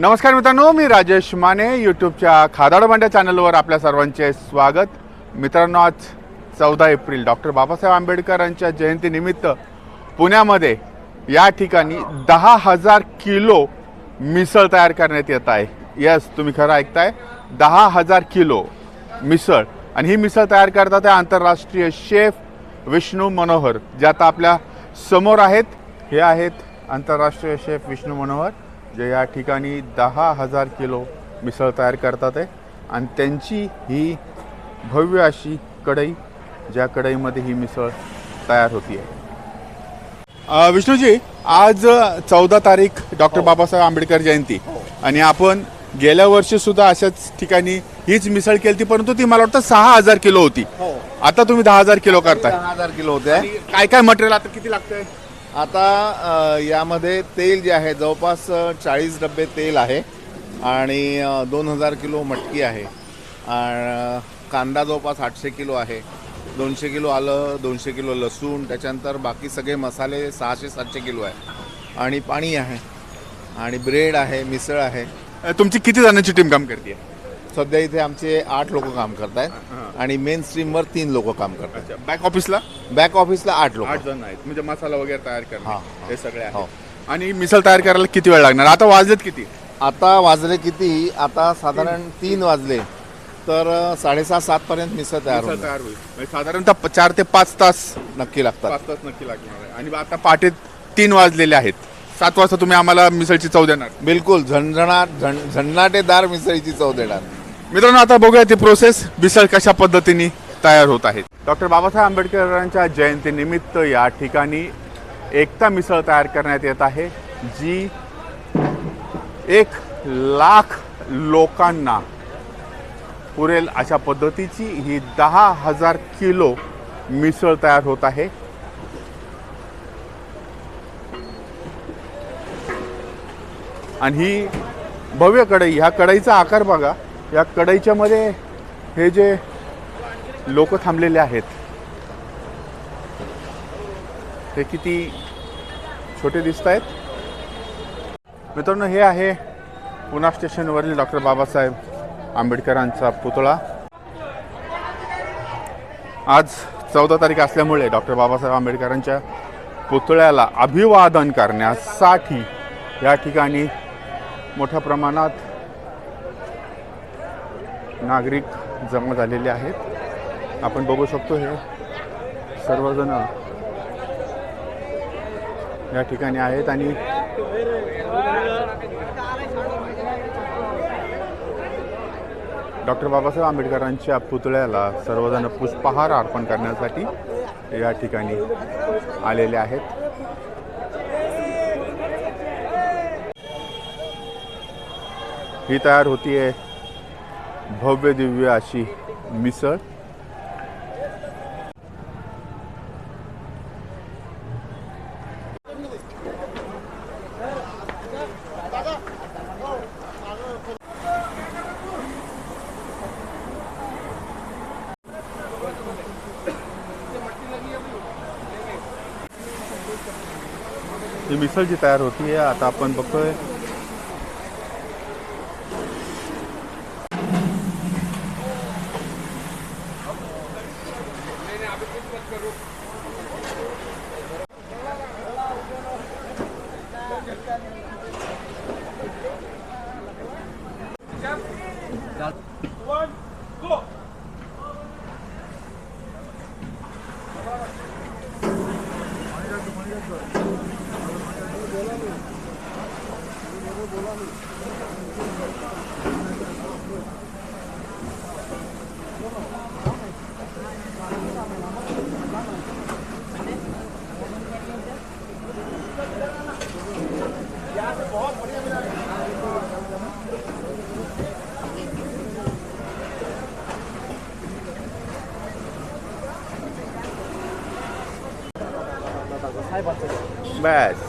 नमस्कार मित्रांनो मी राजेश माने यूट्यूबच्या खादाड भांड्या चॅनलवर आपल्या सर्वांचे स्वागत. मित्रांनो आज चौदा एप्रिल डॉक्टर बाबासाहेब आंबेडकरांच्या जयंतीनिमित्त पुण्यामध्ये या ठिकाणी दहा हजार किलो मिसळ तयार करण्यात येत आहे. यस तुम्ही खरं ऐकताय. दहा हजार किलो मिसळ. आणि ही मिसळ तयार करतात आहे आंतरराष्ट्रीय शेफ विष्णू मनोहर. जे आता आपल्यासमोर आहेत. हे आहेत आंतरराष्ट्रीय शेफ विष्णू मनोहर. जे या ठिकाणी दहा हजार किलो मिसळ तयार करतात आहे. आणि त्यांची ही भव्य अशी कढई ज्या कढईमध्ये ही मिसळ तयार होती आहे. विष्णूजी आज चौदा तारीख डॉक्टर बाबासाहेब आंबेडकर जयंती. आणि आपण गेल्या वर्षी सुद्धा अशाच ठिकाणी हीच मिसळ केली होती परंतु ती मला वाटतं सहा हजार किलो होती. हो. आता तुम्ही दहा हजार किलो करताय. दहा हजार किलो होते. काय काय मटेरियल आता किती लागतंय? आता यामध्ये तेल जे आहे जवळपास चाळीस डबे तेल आहे आणि दोन हजार किलो मटकी आहे. कांदा जवळपास आठशे किलो आहे दोनशे किलो आलं दोनशे किलो लसूण त्याच्यानंतर बाकी सगळे मसाले सहाशे सातशे किलो आहे. आणि पाणी आहे आणि ब्रेड आहे मिसळ आहे. तुमची किती जणांची टीम काम करते? सध्या इथे आमचे आठ लोक काम करत आहेत आणि मेन स्ट्रीमवर तीन लोक काम करत आहेत बॅक ऑफिसला बॅक ऑफिसला आठ लोक. आठ जण आहेत. म्हणजे मसाला वगैरे तयार हा, करणे हा. सगळे हो. आणि मिसळ तयार करायला किती वेळ लागणार? आता वाजलेत किती? आता वाजले किती? आता साधारण तीन. वाजले. तर अ, साडेसहा सात पर्यंत मिसळ तयार तयार होईल. म्हणजे साधारणतः चार ते पाच तास नक्की लागतात. पाच तास नक्की लागणार आहे. आणि आता पहाटे तीन वाजलेले आहेत. सात वाजता तुम्ही आम्हाला मिसळची चव देणार. बिलकुल. झणझणाट झण झणनाटेदार मिसळीची चव देणार. मित्रांनो आता बघूया ती प्रोसेस मिसळ कशा पद्धतीने तयार होत आहे. डॉक्टर बाबासाहेब आंबेडकरांच्या जयंतीनिमित्त या ठिकाणी एकता मिसळ तयार करण्यात येत आहे जी एक लाख लोकांना पुरेल अशा पद्धतीची ही दहा हजार किलो मिसळ तयार होत आहे. आणि ही भव्य कढई ह्या कढईचा आकार बघा. या कढईच्यामध्ये हे जे लोक थांबलेले आहेत ते किती छोटे दिसत आहेत? मित्रांनो हे आहे पुणा स्टेशनवरील डॉक्टर बाबासाहेब आंबेडकरांचा पुतळा. आज चौदा तारीख असल्यामुळे डॉक्टर बाबासाहेब आंबेडकरांच्या पुतळ्याला अभिवादन करण्यासाठी या ठिकाणी मोठ्या प्रमाणात नागरिक जमा झालेले आहेत. आपण बघू शकतो हे सर्वजण या ठिकाणी आहेत आणि डॉक्टर बाबासाहेब आंबेडकरांच्या पुतळ्याला सर्वजण पुष्पहार अर्पण करण्यासाठी या ठिकाणी आलेले आहेत. ही तयार होतीये. भव्य दिव्य अशी मिसळ. ही मिसळ जी तयार होतीये आता आपण बघतोय बस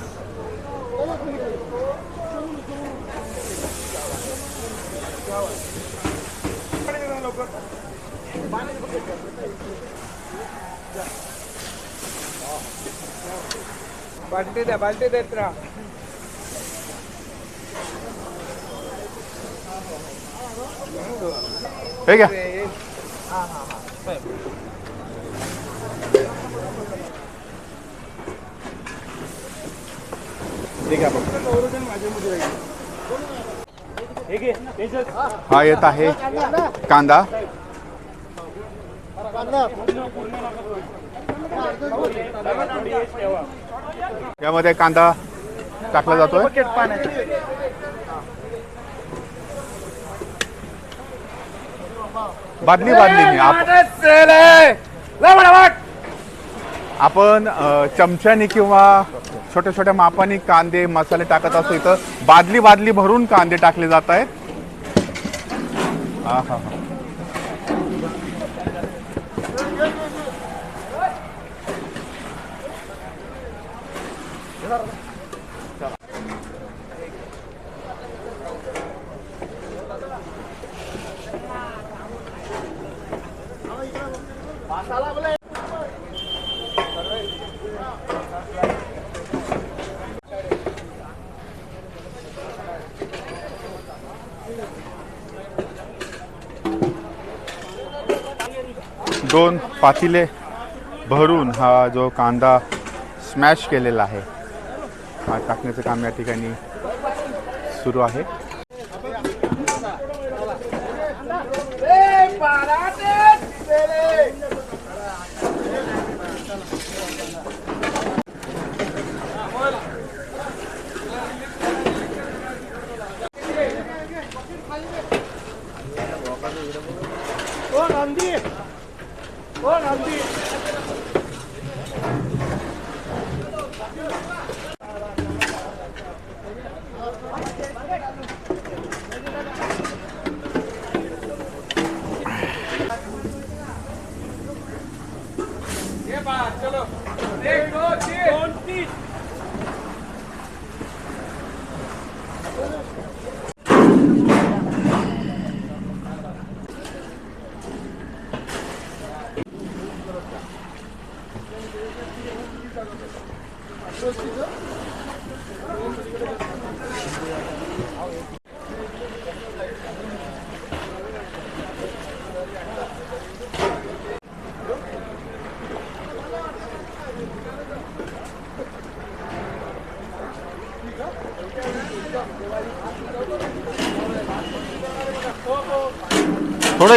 बाल्टी द्या बाल्टी देत राहा हे घ्या. हा येत आहे कांदा यामध्ये कांदा टाकला जातोय बादली बादली आपण आपण चमच्याने किंवा छोट्या छोट्या मापाने कांदे मसाले टाकत असतो इथं बादली बादली भरून कांदे टाकले जात आहेत आहा. दोन पातीले भरून हा जो कांदा स्मॅश केलेला आहे. हा टाकण्याचं काम या ठिकाणी सुरू आहे.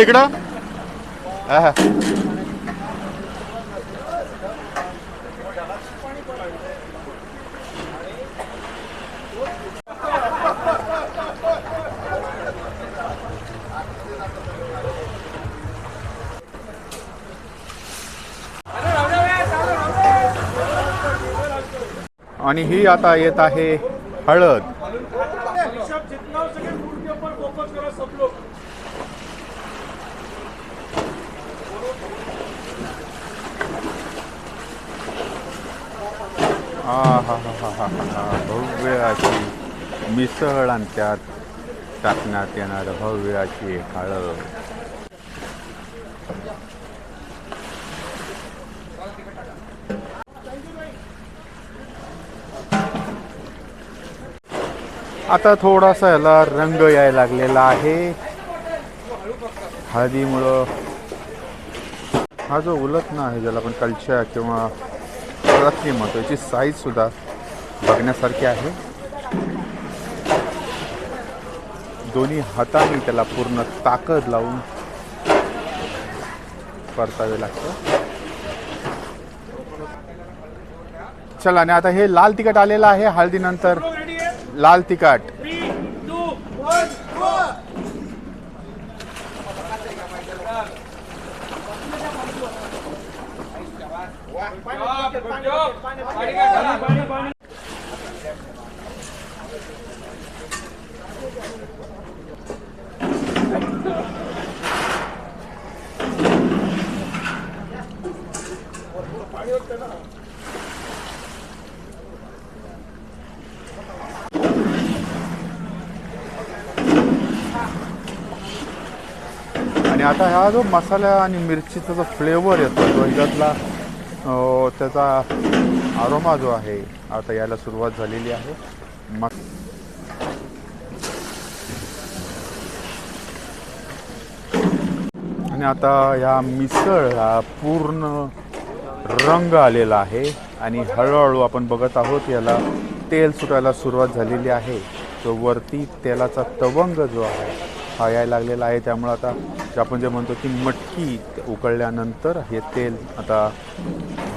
इकडं. आणि ही आता येत आहे हळद. हा हा हा हा हा हा भव्य अशी मिसळ आणि त्यात टाकण्यात येणार भव्य अशी हळद. आता थोडासा याला रंग यायला लागलेला आहे. हळदीमुळं हा जो उलटणं आहे ज्याला आपण कलशा किंवा सर्वात म्हणतो याची साईजसुद्धा बघण्यासारखी आहे. दोन्ही हाताने त्याला पूर्ण ताकद लावून परतावे लागतं चला आणि आता हे लाल तिखट आलेलं आहे. हळदीनंतर लाल तिखट. आणि आता हा जो मसाला आणि मिरचीचा जो फ्लेवर येतो तो ह्याच्यातला त्याचा आरोमा जो आहे आता यायला सुरुवात झालेली आहे. मग आणि आता या मिसळ हा पूर्ण रंग आलेला आहे आणि हळूहळू आपण बघत आहोत याला तेल सुटायला सुरुवात झालेली आहे. तो वरती तेलाचा तवंग जो आहे हा यायला लागलेला आहे. त्यामुळं आता आपण जे म्हणतो की मटकी उकळल्यानंतर हे तेल आता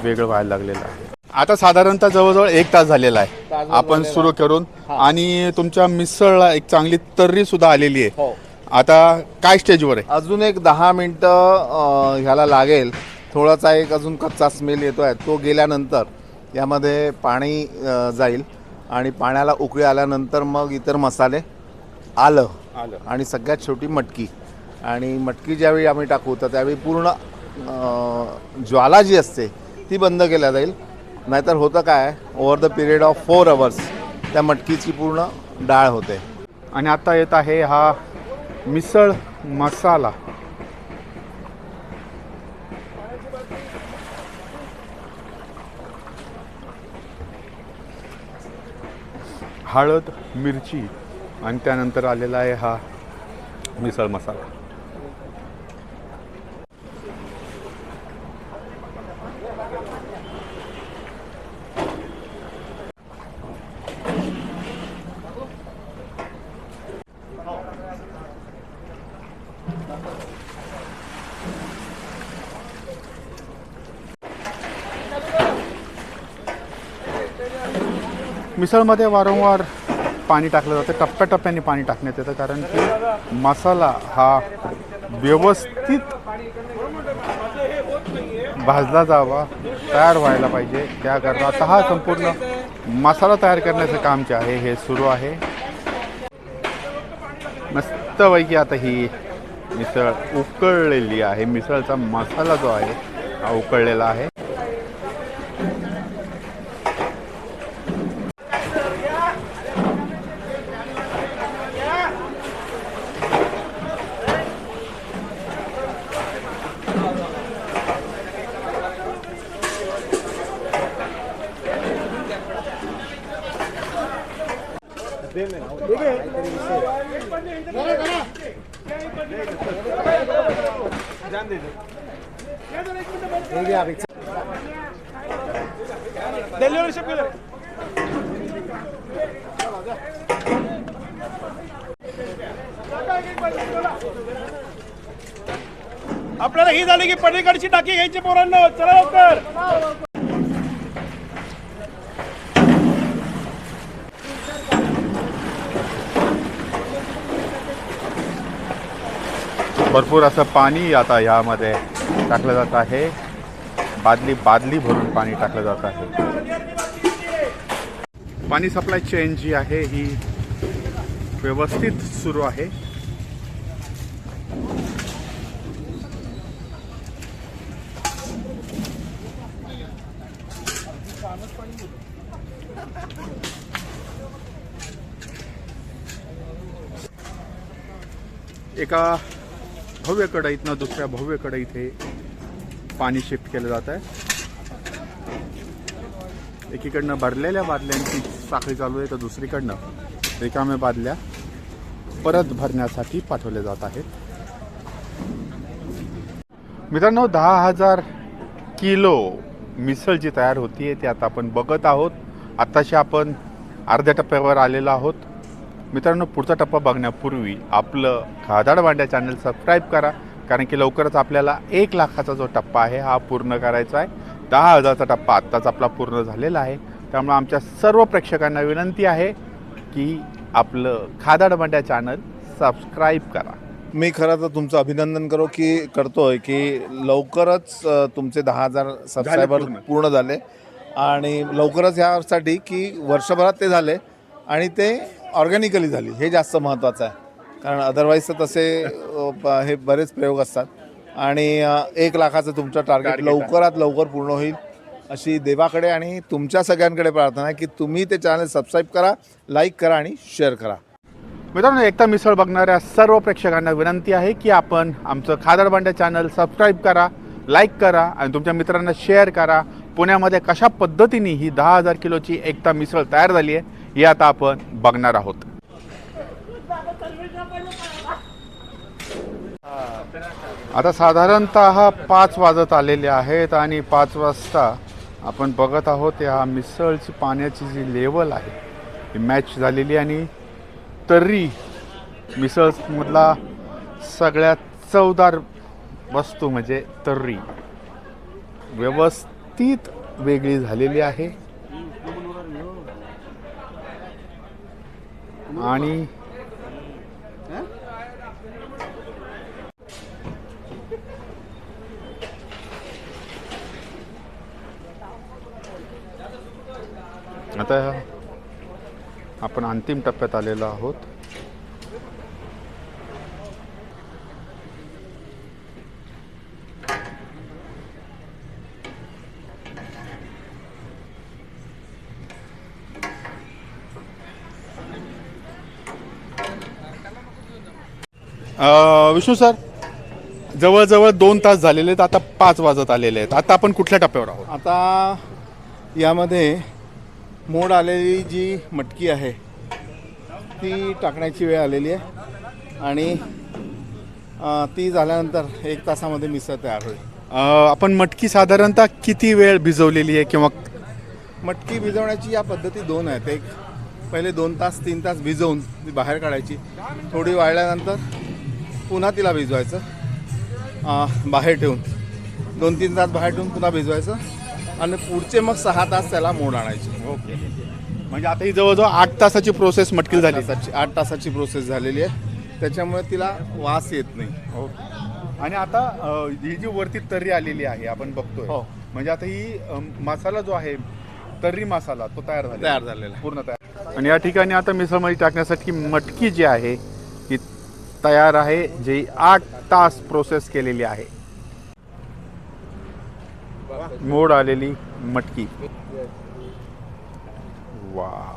वेगळं व्हायला लागलेलं आहे. आता साधारणतः जवळजवळ एक तास झालेला आहे. आपण सुरू करून आणि तुमच्या मिसळला एक चांगली तर्री सुद्धा आलेली आहे. हो. आता काय स्टेजवर आहे? अजून एक दहा मिनटं ह्याला लागेल. थोडासा एक अजून कच्चा स्मेल येतो आहे. तो गेल्यानंतर यामध्ये पाणी जाईल आणि पाण्याला उकळी आल्यानंतर मग इतर मसाले आलं. आणि सगळ्यात शेवटी मटकी. आणि मटकी ज्यावेळी आम्ही टाकू तर त्यावेळी पूर्ण ज्वाला जी असते ती बंद केल्या जाईल. नाहीतर होतं काय over the period of four hours त्या मटकीची पूर्ण डाळ होते. आणि आता येत आहे हा मिसळ मसाला. हळद मिरची. आणि त्यानंतर आलेला आहे हा मिसळ मसाला. मिसळमध्ये वारंवार पाणी टाकलं जातं टप्प्याटप्प्याने पाणी टाकण्यात येतं कारण की मसाला हा व्यवस्थित भाजला जावा तयार व्हायला पाहिजे. त्याकरता आता हा संपूर्ण मसाला तयार करण्याचं काम जे आहे हे सुरू आहे. मस्तपैकी आता ही मिसळ उकळलेली आहे. मिसळचा मसाला जो आहे हा उकळलेला आहे. केलं आपल्याला ही झाली की पलीकडची टाकी घ्यायची पोरांना. चला लवकर. भरपूर असं पाणी आता यामध्ये टाकलं जात आहे. बादली बादली भरून पाणी टाकलं जात आहे. पाणी सप्लाय चेन जी आहे ही व्यवस्थित सुरू आहे. एका भव्य कढईतनं दुसऱ्या भव्य कढईत पाणी शिफ्ट केलं जात आहे. एकीकडनं भरलेल्या बादल्यांची साखळी चालू आहे तर दुसरीकडनं रिकाम्या बादल्या परत भरण्यासाठी पाठवल्या जात आहेत. मित्रांनो दहा हजार किलो मिसळ जी तयार होती आहे ती आता आपण बघत आहोत. आत्ताशी आपण अर्ध्या टप्प्यावर आलेलो आहोत. मित्रांनो पुढचा टप्पा बघण्यापूर्वी आपलं खादाड भांड्या चॅनल सबस्क्राईब करा. कारण की लवकरच आपल्याला एक लाखाचा जो टप्पा आहे हा पूर्ण करायचा आहे. दहा हजारचा टप्पा आत्ताच आपला पूर्ण झालेला आहे. त्यामुळे आमच्या सर्व प्रेक्षकांना विनंती आहे की आपलं खादाड भांड्या चॅनल सबस्क्राईब करा. मी खरं तर तुमचं अभिनंदन करो की करतोय की लवकरच तुमचे दहा हजार सबस्क्रायबर. पूर्ण झाले. आणि लवकरच ह्यासाठी की वर्षभरात ते झाले. आणि ते ऑर्गॅनिकली झाली. हे जास्त महत्त्वाचं आहे. कारण अदरवाईज तर तसे हे बरेच प्रयोग असतात. आणि एक लाखाचं तुमचं टार्गेट. लवकरात लवकर पूर्ण होईल. अशी देवाकडे आणि तुमच्या सगळ्यांकडे प्रार्थना आहे की तुम्ही ते चॅनल सबस्क्राईब करा लाईक करा आणि शेअर करा. मित्रांनो एकता मिसळ बघणाऱ्या सर्व प्रेक्षकांना विनंती आहे की आपण आमचं खादड भांड्या चॅनल सबस्क्राईब करा लाईक करा आणि तुमच्या मित्रांना शेअर करा. पुण्यामध्ये कशा पद्धतीने ही दहा हजार किलोची एकता मिसळ तयार झाली आहे हे आता आपण बघणार आहोत. आता साधारणतः पाच वाजत आलेले आहेत आणि पाच वाजता आपण बघत आहोत ह्या मिसळची पाण्याची जी लेवल आहे ही मॅच झालेली आणि तर्री मिसळमधला सगळ्यात चवदार वस्तू म्हणजे तर्री. व्यवस्थित वेगळी झालेली आहे. आणि आता आपण अंतिम टप्प्यात आलेलो आहोत. अ, विष्णू सर जवळजवळ दोन तास झालेले आहेत आता पाच वाजत आलेले आहेत. आता आपण कुठल्या टप्प्यावर आहोत? आता यामध्ये मोड आलेली जी मटकी आहे ती टाकण्याची वेळ आलेली आहे आणि अ, ती झाल्यानंतर एक तासामध्ये मिसळ तयार होईल. अ, आपण मटकी साधारणतः किती वेळ भिजवलेली आहे किंवा मटकी भिजवण्याची या पद्धती दोन आहेत. एक पहिले दोन तास तीन तास भिजवून ती बाहेर काढायची. थोडी वाळल्यानंतर पुन्हा तिला भिजवायचं. बाहेर ठेवून. दोन तीन तास बाहेर ठेवून पुन्हा भिजवायचं. आणि पुढचे मग सहा तास त्याला मोड आणायची. ओके. म्हणजे आता ही जवळजवळ आठ तासाची प्रोसेस मटकील झाली. तासाची आठ तासाची प्रोसेस झालेली आहे. त्याच्यामुळे तिला वास येत नाही. ओके. आणि आता ही जी वरती तर्री आलेली आहे आपण बघतोय. हो. म्हणजे आता ही मसाला जो आहे तर्री मसाला तो तयार झाला तयार झालेला पूर्ण तयार. आणि या ठिकाणी आता मिसळमध्ये टाकण्यासाठी मटकी जी आहे तयार आहे जी आठ तास प्रोसेस केलेली आहे. मोड आलेली मटकी. वा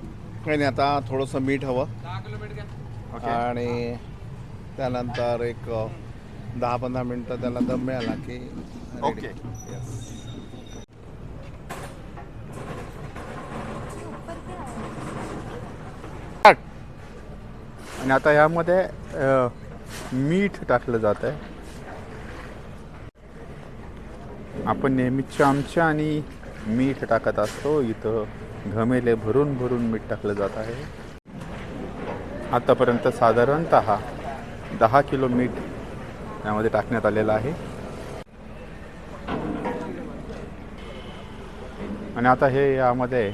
काही नाही आता थोडंसं मीठ हवं. आणि त्यानंतर एक दहा पंधरा मिनटं त्याला दम मिळाला की. ओके. आणि आता यामध्ये मीठ टाकलं जात आहे आपण नेहमी चमचा आणि मीठ टाकत असतो इथं. घमेले भरून भरून मीठ टाकलं जात आहे. आतापर्यंत साधारणत दहा किलो मीठ यामध्ये टाकण्यात आलेलं आहे. आणि आता हे यामध्ये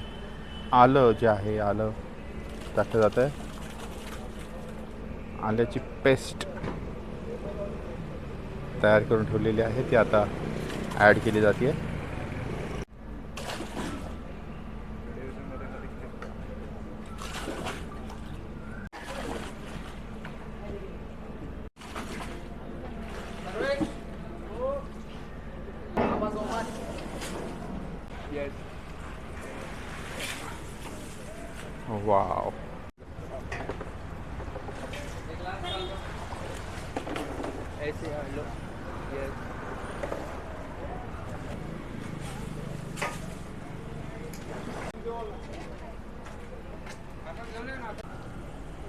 आलं जे आहे आलं टाकलं जातं आहे. आल्याची पेस्ट तयार करून ठेवलेली आहे ती आता ॲड केली जाते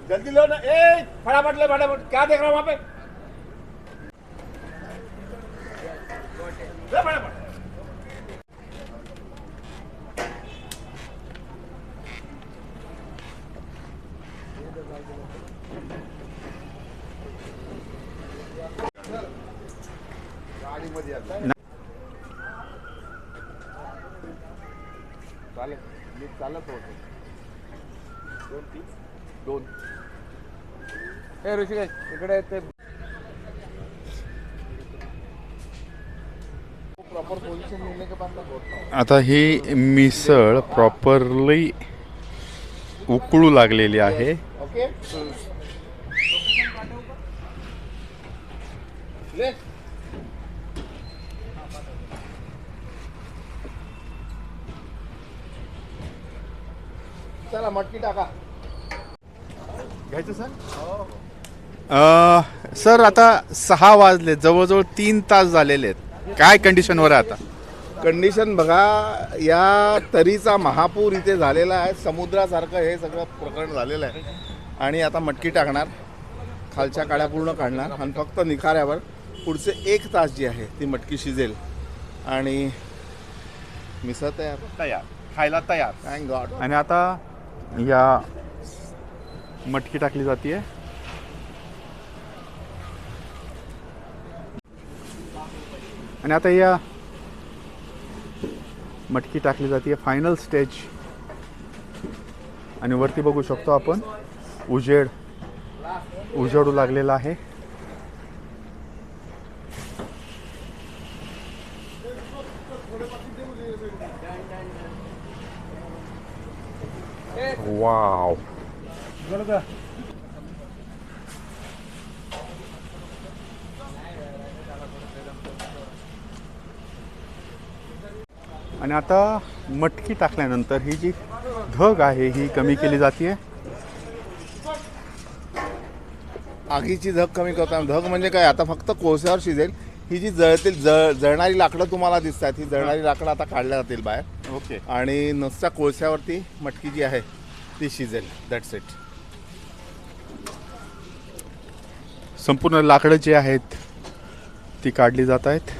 जल्दी लो ना। ए फटाफट ले फटाफट। क्या देख रहा हूँ वहाँ पे? ऋषिकेश इकडे ते प्रॉपर पोझिशन मिळणे के बाद में होता हूँ आता ही मिसळ प्रॉपरली उकळू लागलेली आहे. चला मटकी टाका. घ्यायचं सर? सर आता सहा वाजले जवळजवळ तीन तास झालेले आहेत. काय कंडिशनवर आहे आता? कंडिशन बघा या तरीचा महापूर इथे झालेला आहे. समुद्रासारखं हे सगळं प्रकरण झालेलं आहे. आणि आता मटकी टाकणार खालच्या काड्या पूर्ण काढणार आणि फक्त निखाऱ्यावर पुढचे एक तास जी आहे ती मटकी शिजेल. आणि मिसळ तयार. तयार. खायला तयार. थँक गॉड आणि आता या मटकी टाकली जाते आणि आता या मटकी टाकली जाते. फायनल स्टेज आणि वरती बघू शकतो आपण. उजेड. उजेडू लागलेला आहे. वाव आणि आता मटकी टाकल्यानंतर ही जी धग आहे ही कमी केली जाते आगीची धग कमी करताना धग म्हणजे काय? आता फक्त कोळश्यावर शिजेल. ही जी जळतील जळ जळणारी लाकडं तुम्हाला दिसतात. ही जळणारी लाकडं आता काढल्या जातील बाहेर. ओके. आणि नुसत्या कोळश्यावरती मटकी जी आहे ती शिजेल. दॅट्स इट संपूर्ण लाकडं जी आहेत ती काढली जात आहेत.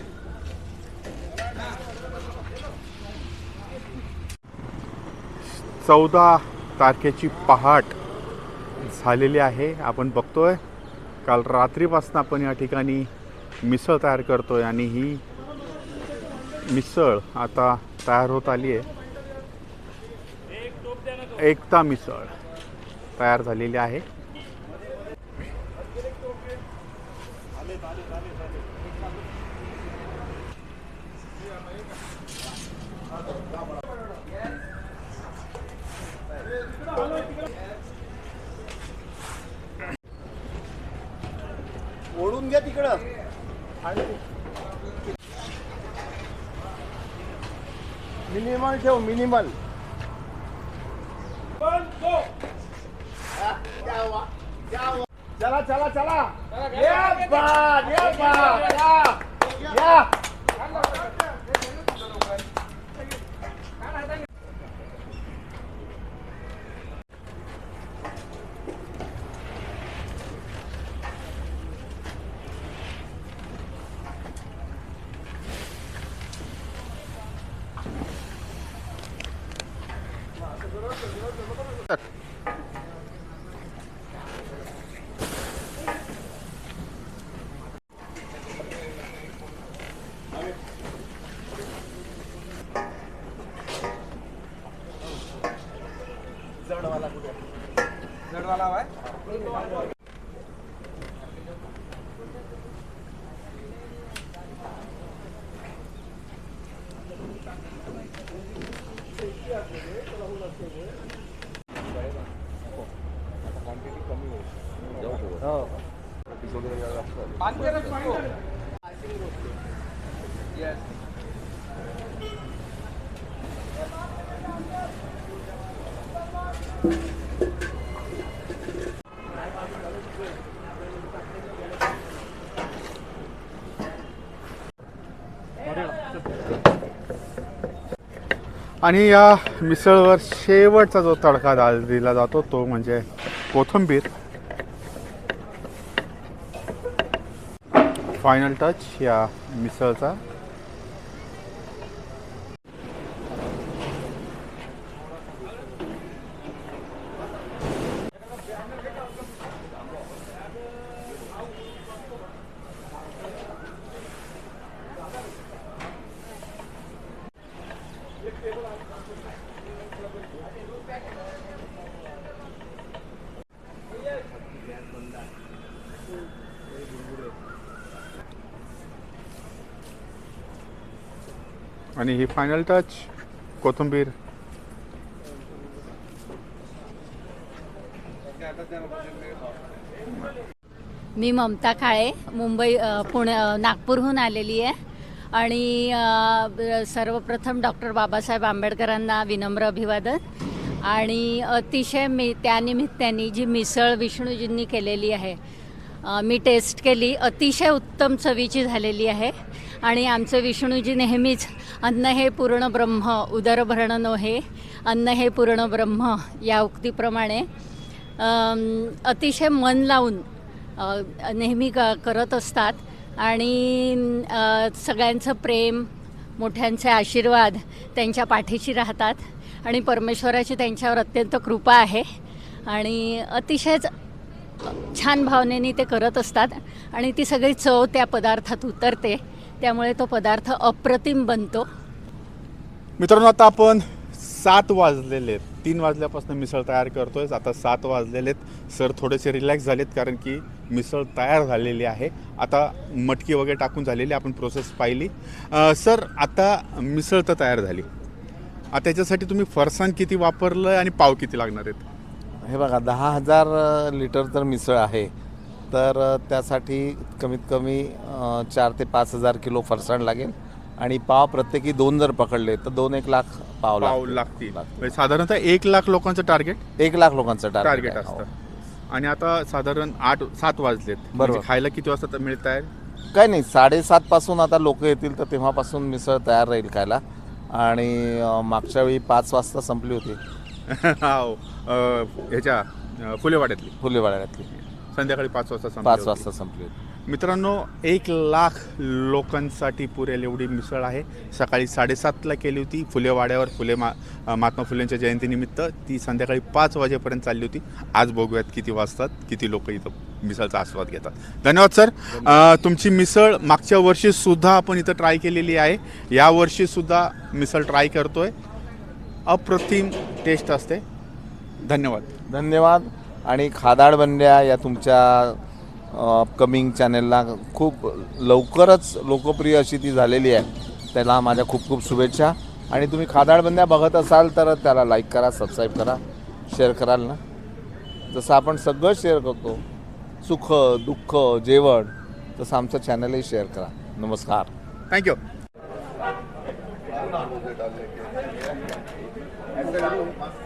चौदा तारखेची पहाट झालेली आहे. आपण बघतोय काल रात्रीपासून आपण या ठिकाणी मिसळ तयार करतो आहे आणि ही मिसळ आता तयार होत आली आहे. एकता मिसळ तयार झालेली आहे. ओढून घ्या तिकडं. मिनिमल ठेव मिनिमल. चला चला चला. या, या. जडवाला कुठे? जडवाला हवाय आणि या मिसळवर शेवटचा जो तडका दाल दिला जातो तो म्हणजे कोथिंबीर. फायनल टच या मिसळचा आणि ही फायनल टच कोथिंबीर. मी ममता काळे मुंबई पुणे नागपूरहून आलेली आहे. आणि सर्वप्रथम डॉक्टर बाबासाहेब आंबेडकरांना विनम्र अभिवादन. आणि अतिशय मी त्यानिमित्ताने जी मिसळ विष्णूजींनी केलेली आहे मी टेस्ट केली. अतिशय उत्तम चवीची झालेली आहे. आणि आमचे विष्णूजी नेहमीच अन्न हे पूर्ण ब्रह्म उदरभरण नोहे. अन्न हे पूर्ण ब्रह्म या उक्तीप्रमाणे. अतिशय मन लावून नेहमी क करत असतात. आणि सगळ्यांचं प्रेम मोठ्यांचे आशीर्वाद त्यांच्या पाठीशी राहतात. आणि परमेश्वराची त्यांच्यावर अत्यंत कृपा आहे. आणि अतिशयच छान भावनेने ते करत असतात. आणि ती सगळी चव त्या पदार्थात उतरते. त्यामुळे तो पदार्थ अप्रतिम बनतो. मित्रांनो आता आपण सात वाजलेले आहेत. तीन वाजल्यापासून मिसळ तयार करतोय. आता सात वाजलेले आहेत. सर थोडेसे रिलॅक्स झालेत कारण की मिसळ तयार झालेली आहे. आता मटकी वगैरे टाकून झालेली आपण प्रोसेस पाहिली. सर आता मिसळ तर तयार झाली. आता त्याच्यासाठी तुम्ही फरसाण किती वापरलं आणि पाव किती लागणार आहेत? हे बघा दहा हजार लिटर तर मिसळ आहे. तर त्यासाठी कमीत कमी चार ते पाच हजार किलो फरसाण लागेल. आणि पाव प्रत्येकी दोन जर पकडले तर दोन एक लाख पाव पाव लागतील. म्हणजे साधारणतः एक लाख लोकांचं टार्गेट एक लाख लोकांचं टार्गेट टार्गेट असतं. आणि आता साधारण आठ सात वाजलेत. बरोबर. म्हणजे खायला किती वाजता तर मिळत आहे? काय नाही साडेसात पासून आता लोक येतील तर तेव्हापासून मिसळ तयार राहील खायला. आणि अ, मागच्या वेळी पाच वाजता संपली होती. हो अं, ह्याच्या अं, फुलेवाड्यातली. फुलेवाड्यातली. संध्याकाळी पाच वाजता संपली पाच होती. वाजता संपली होती. मित्रांनो एक लाख लोकांसाठी पुरेल एवढी मिसळ आहे. सकाळी साडेसातला केली होती. फुलेवाड्यावर फुले मा अं, महात्मा फुलेंच्या जयंतीनिमित्त ती संध्याकाळी पाच वाजेपर्यंत चालली होती. आज बघूयात किती वाजतात किती लोक इथं मिसळचा आस्वाद घेतात. धन्यवाद सर. अं, तुमची मिसळ मागच्या वर्षी सुद्धा आपण इथं ट्राय केलेली आहे. या वर्षी सुद्धा मिसळ ट्राय करतोय. अप्रतिम टेस्ट असते. धन्यवाद. धन्यवाद. आणि खादाड बंड्या या तुमच्या अपकमिंग चॅनेलला खूप लवकरच लोकप्रिय अशी ती झालेली आहे. त्याला माझ्या खूप खूप शुभेच्छा. आणि तुम्ही खादाड बंड्या बघत असाल तर त्याला लाईक करा सबस्क्राईब करा शेअर कराल ना. जसं आपण सगळं शेअर करतो सुख दुःख जेवण तसं आमचं चॅनलही शेअर करा. नमस्कार. थँक्यू ये